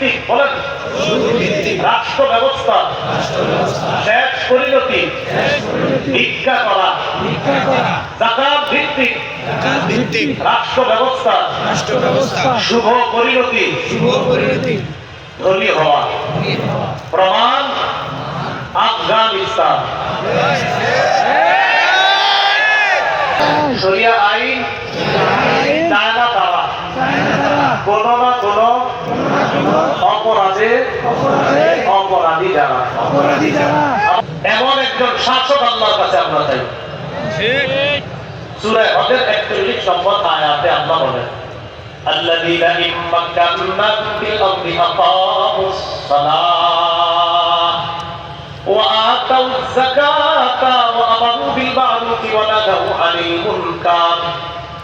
ভিত্তিক বলেন রাষ্ট্র ব্যবস্থা শেষ পরিণতি, ভিক্ষা করা, জাকাত ভিত্তিক ভিত্তিক রাষ্ট্র ব্যবস্থা রাষ্ট্র ব্যবস্থা শুভ পরিণতি শুভ পরিণতি, ধনী হওয়া, প্রমাণ, আফগানিস্তান। শরিয়া আইন চায়না তারা কোন না কোন অপরাধে অপরাধী যারা এমন একজন শাসক আল্লাহর কাছে আমরা চাই সূরা হজের 41 নম্বর আয়াতে আল্লাহ বলেন الذين إن مكناهم في الأرض أقاموا الصلاة وآتوا الزكاة وأمروا بالمعروف ونهوا عن المنكر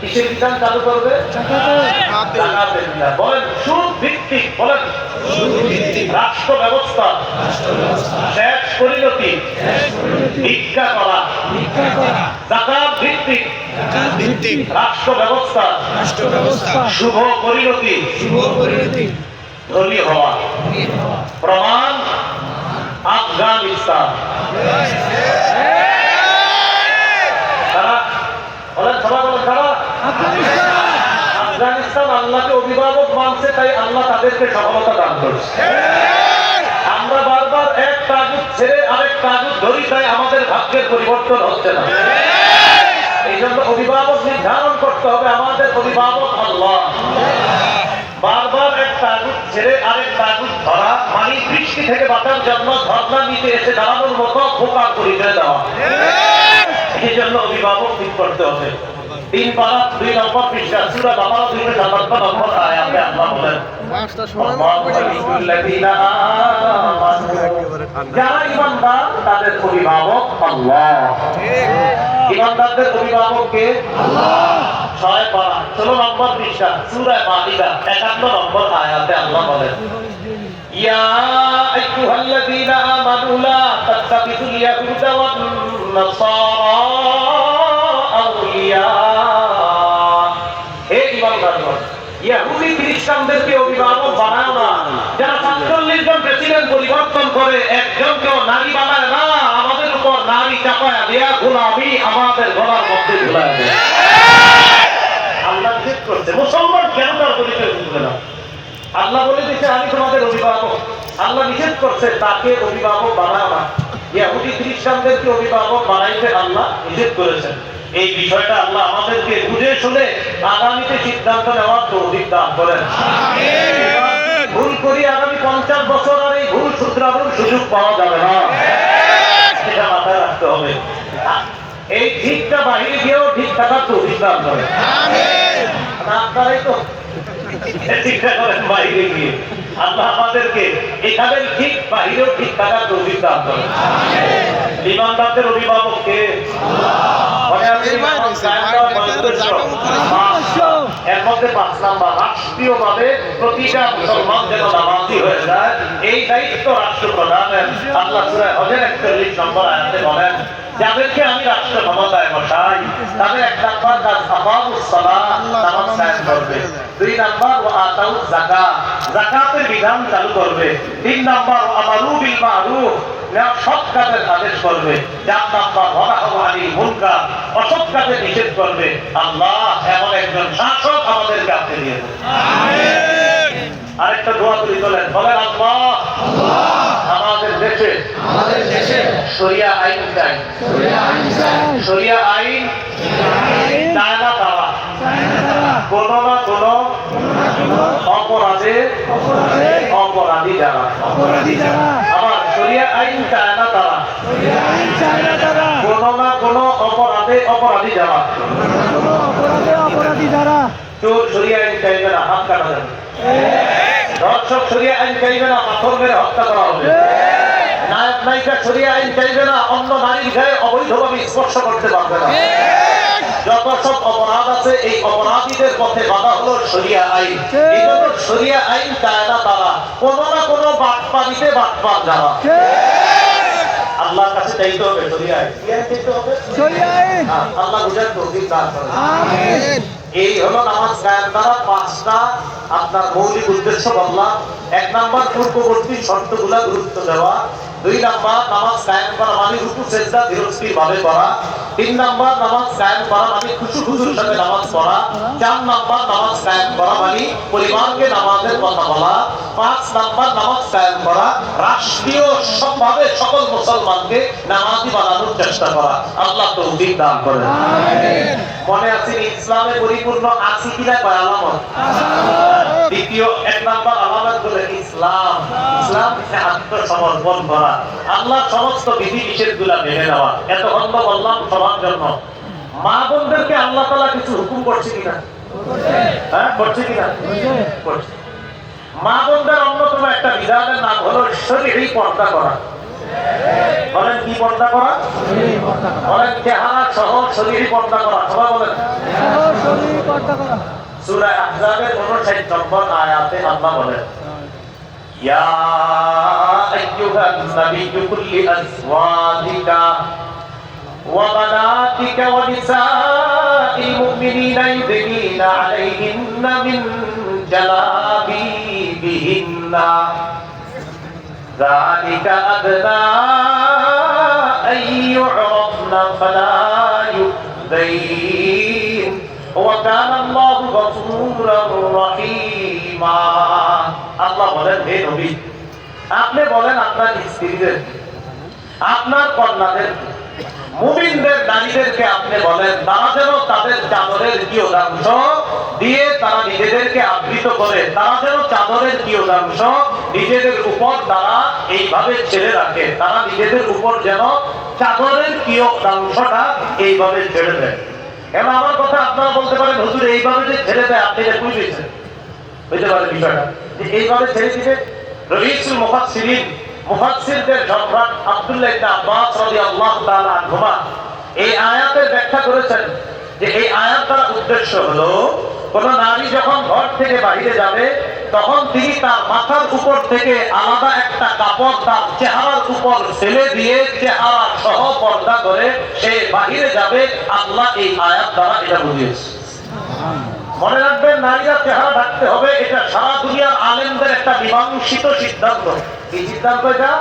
কিসের বিধান চালু করবে? বলেন সুদ ভিত্তিক বলেন। রাষ্ট্র ব্যবস্থা শেষ পরিণতি। ভিক্ষা করা। জাকাত ভিত্তিক রাষ্ট্র ব্যবস্থা রাষ্ট্র ব্যবস্থা শুভ পরিণতি। শুভ পরিণতি। ধনী হওয়া। প্রমাণ। আফগানিস্তান। তারা বলেন সবাই বলেন তারা আফগানিস্তান আল্লাহকে অভিভাবক মানছে, তাই আল্লাহ তাদেরকে সফলতা দান করেছে। আমরা বারবার এক তাগুদ ছেড়ে আরেক তাগুদ ধরি, তাই আমাদের ভাগ্যের পরিবর্তন হচ্ছে না। এই জন্য অভিভাবক নির্ধারণ করতে হবে, আমাদের অভিভাবক আল্লাহ। বারবার এক তাগুদ ছেড়ে আরেক তাগুদ ধরা মানে বৃষ্টি থেকে বাঁচার জন্য ধর্ণা নিতে এসে দাঁড়ানোর মতো খোকা পরিচয় দেওয়া। এই জন্য অভিভাবক ঠিক করতে হবে। তিন পারা দুই নম্বর পৃষ্ঠা সূরা বাকারা দুই নম্বর নম্বর আয়াতে আল্লাহ বলেন। পাঁচটা সময় যারা ইমানদার তাদের অভিভাবক আল্লাহ। ইমানদারদের একান্ন নম্বর আয়াতে আল্লাহ বলেন। খ্রিস্টানদেরকে অভিভাবক বানায় না। যারা সাতচল্লিশ জন প্রেসিডেন্ট পরিবর্তন করে একজনকেও নারী বানায় না, আমাদের উপর নারী চাপায় দেয়া গোলামি আমাদের গলার মধ্যে ঝুলায় দেয়। আল্লাহ নিষেধ করছে। মুসলমান কেন তার পরিচয় বুঝবে না? আল্লাহ বলে আমি তোমাদের অভিভাবক। আল্লাহ নিষেধ করছে, তাকে অভিভাবক বানাও না। ইয়াহুদি খ্রিস্টানদেরকে অভিভাবক বানাইতে আল্লাহ, নিষেধ করেছেন। এই বিষয়টা আল্লাহ আমাদেরকে বুঝে শুনে আগামীতে সিদ্ধান্ত নেওয়ার তৌফিক দান করেন। ভুল করি আগামী পঞ্চাশ বছর আর এই ভুল শুধরানোর সুযোগ পাওয়া যাবে না। সেটা মাথায় রাখতে হবে। এই ঠিকটা বাহিরে গিয়েও ঠিক থাকার তৌফিক দান করে আপনারাই তো চিন্তা করেন বাইরে গিয়ে। আল্লাহ আমাদেরকে এখানের ঠিক বাহিরেও ঠিক থাকার তৌফিক দান করেন ইমানদারদের অভিভাবককে আছে ইমাম কায়েম করা বয়োজ্যেষ্ঠ? পাঁচ। এর মধ্যে পাঁচ নাম্বার রাষ্ট্রীয়ভাবে প্রতিটা মুসলমান যেন নামাজি হয়ে যায় এই দায়িত্ব রাষ্ট্র আল্লাহ সুরায় হজের একচল্লিশ নম্বর আয়াতে বলেন যাদেরকে আমি রাষ্ট্র ক্ষমতায় বসাই তাদের এক নাম্বার কাজ নামাজ কায়েম করবে দুই নাম্বার আতাউ যাকাত। যাকাতের বিধান চালু করবে। তিন নাম্বার আমারু বিল মারুফ। সৎ কাজের আদেশ করবে। চার নাম্বার ওয়ানাহু আনিল অসৎ কাজে নিষেধ করবে। আল্লাহ এমন একজন শাসক আমাদেরকে আপনি দিয়ে আরেকটা দোয়া তুলি তোলেন বলেন আল্লাহ আমাদের দেশে আমাদের দেশে শরিয়া আইন চাই। শরিয়া আইন চায় না তারা। কোন না কোন অপরাধে অপরাধী যারা। আবার শরিয়া আইন চায় না তারা। কোন না কোন অপরাধে অপরাধী যারা। অপরাধী যারা। চোর শরিয়া আইন চাইবে না হাত কাটা যাবে। ধর্ষক শরিয়া আইন চাইবে না পাথর মেরে হত্যা করা হবে। নায়ক নায়িকা সরিয়ে আইন চাইবে না অন্য নারীর গায়ে অবৈধভাবে স্পর্শ করতে পারবে না। যত সব অপরাধ আছে এই অপরাধীদের পথে বাধা হলো সরিয়া আইন। এই জন্য সরিয়া আইন চায় না তারা। কোনো না কোনো বাটপাড়িতে বাটপার যারা। আল্লাহর কাছে চাইতে হবে সরিয়া আইন। আইন। চাইতে হবে হ্যাঁ, আল্লাহ বুঝার তৌফিক দান করেন। এই হলো নামাজ কায়েম দ্বারা পাঁচটা আপনার মৌলিক উদ্দেশ্য বললাম এক নাম্বার পূর্ববর্তী শর্তগুলা গুরুত্ব দেওয়া। দুই নাম্বার নামাজ কায়েম করা মানে রুকু সেজদা ধীরস্থির ভাবে করা। তিন নাম্বার নামাজ কায়েম করা মানে খুশু খুশুর সাথে নামাজ পড়া। চার নাম্বার নামাজ কায়েম করা মানে পরিবারকে নামাজের কথা বলা। পাঁচ নাম্বার নামাজ কায়েম করা রাষ্ট্রীয় সবভাবে সকল মুসলমানকে নামাজি বানানোর চেষ্টা করা। আল্লাহ তৌফিক দান করেন। মনে আছে ইসলামে পরিপূর্ণ আছি কিনা কয় আলামত? দ্বিতীয় এক নাম্বার আলামত হলো ইসলাম। ইসলাম আত্মসমর্পণ করা। আল্লাহ সমস্ত বিধি নিষেধগুলা মেনে নেওয়া। এত অন্য বললাম সবার জন্য। মা বোনদেরকে আল্লাহ তালা কিছু হুকুম করছে কিনা? হ্যাঁ করছে কিনা? করছে। মা বোনদের অন্যতম একটা বিধানের নাম হলো শরীরই পর্দা করা। বলেন কি পর্দা করা? বলেন চেহারা সহ শরীরই পর্দা করা। সবাই বলেন। সূরা আহজাবের 59 নম্বর আয়াতে আল্লাহ বলেন, ইয়া আইয়ুহান নাবিয়্যু কুল্লি আজওয়াজিকা ওয়া বানাতিকা ওয়া নিসাইল মুমিনিনা ইউদিনিনা আলাইহিন্না মিন জালাবিবিহিন্না ذلك أدنى أن يعرفن فلا يؤذين وكان الله غفورا رحيما আল্লাহ বলেন হে নবী আপনি বলেন আপনার স্ত্রীদের, আপনার কন্যাদের, মুমিনদের নারীদেরকে আপনি বলেন, তারা যেন তাদের চাদরের কিয়দাংশ দিয়ে তারা নিজেদেরকে আবৃত করে, তারা যেন চাদরের কিয়দাংশ নিজেদের উপর তারা এইভাবে ছেড়ে রাখে, তারা নিজেদের উপর যেন চাদরের কিয়দাংশটা এইভাবে ছেড়ে দেয়। এবার আমার কথা আপনারা বলতে পারেন, হুজুর, এইভাবে যে ছেড়ে দেয়, আপনি এটা বুঝেছেন বুঝতে পারেন বিষয়টা? যে এইভাবে ছেড়ে দিবে রহিসুল মুফাসসিরিন। মুফাসসিরদের সম্রাট আব্দুল্লাহ ইবনে আব্বাস রাদিয়াল্লাহু তাআলা আনহুমা। এই আয়াতের ব্যাখ্যা করেছেন যে এই আয়াত দ্বারা উদ্দেশ্য হলো, কোন নারী যখন ঘর থেকে বাইরে যাবে, তখন তিনি তার মাথার উপর থেকে আলাদা একটা কাপড় তার চেহারার উপর ফেলে দিয়ে চেহারা সহ পর্দা করে সে বাহিরে যাবে। আল্লাহ এই আয়াত দ্বারা এটা বুঝিয়েছে। মনে রাখবেন, নারীরা চেহারা ঢাকতে হবে, এটা সারা দুনিয়ার আলেমদের একটা মীমাংসিত সিদ্ধান্ত। এই সিদ্ধান্ত এটা?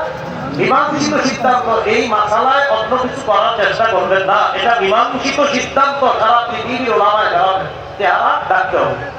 মীমাংসিত সিদ্ধান্ত। এই মাসালায় অন্য কিছু করার চেষ্টা করবেন না। এটা মীমাংসিত সিদ্ধান্ত সারা পৃথিবীর ওলামায় যারা চেহারা ডাকতে হবে।